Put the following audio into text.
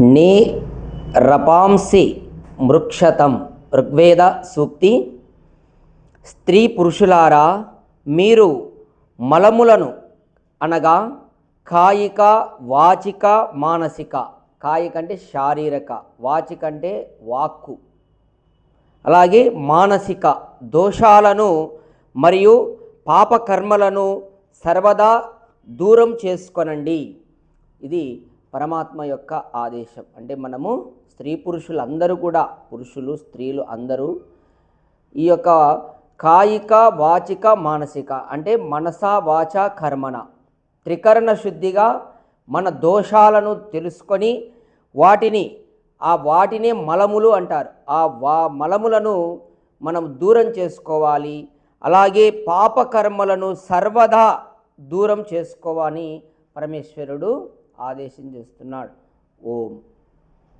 నీ రపాంసి మృక్షతం ఋగ్వేద సూక్తి. స్త్రీ పురుషులారా మీరు మలములను అనగా కాయిక వాచిక మానసిక. కాయిక అంటే శారీరక వాచిక అంటే వాక్కు. అలాగే మానసిక దోషాలను మరియు పాపకర్మలను సర్వదా దూరం చేసుకొనండి. ఇది పరమాత్మ యొక్క ఆదేశం. అంటే మనము స్త్రీ పురుషులు అందరూ కూడా పురుషులు స్త్రీలు అందరూ ఈ యొక్క కాయిక వాచిక మానసిక అంటే మనస వాచ కర్మణ త్రికరణ శుద్ధిగా మన దోషాలను తెలుసుకొని వాటిని ఆ వాటినే మలములు అంటారు. ఆ వా మలములను మనం దూరం చేసుకోవాలి. అలాగే పాపకర్మలను సర్వదా దూరం చేసుకోవాలని పరమేశ్వరుడు ఆదేశం చేస్తున్నాడు. ఓం.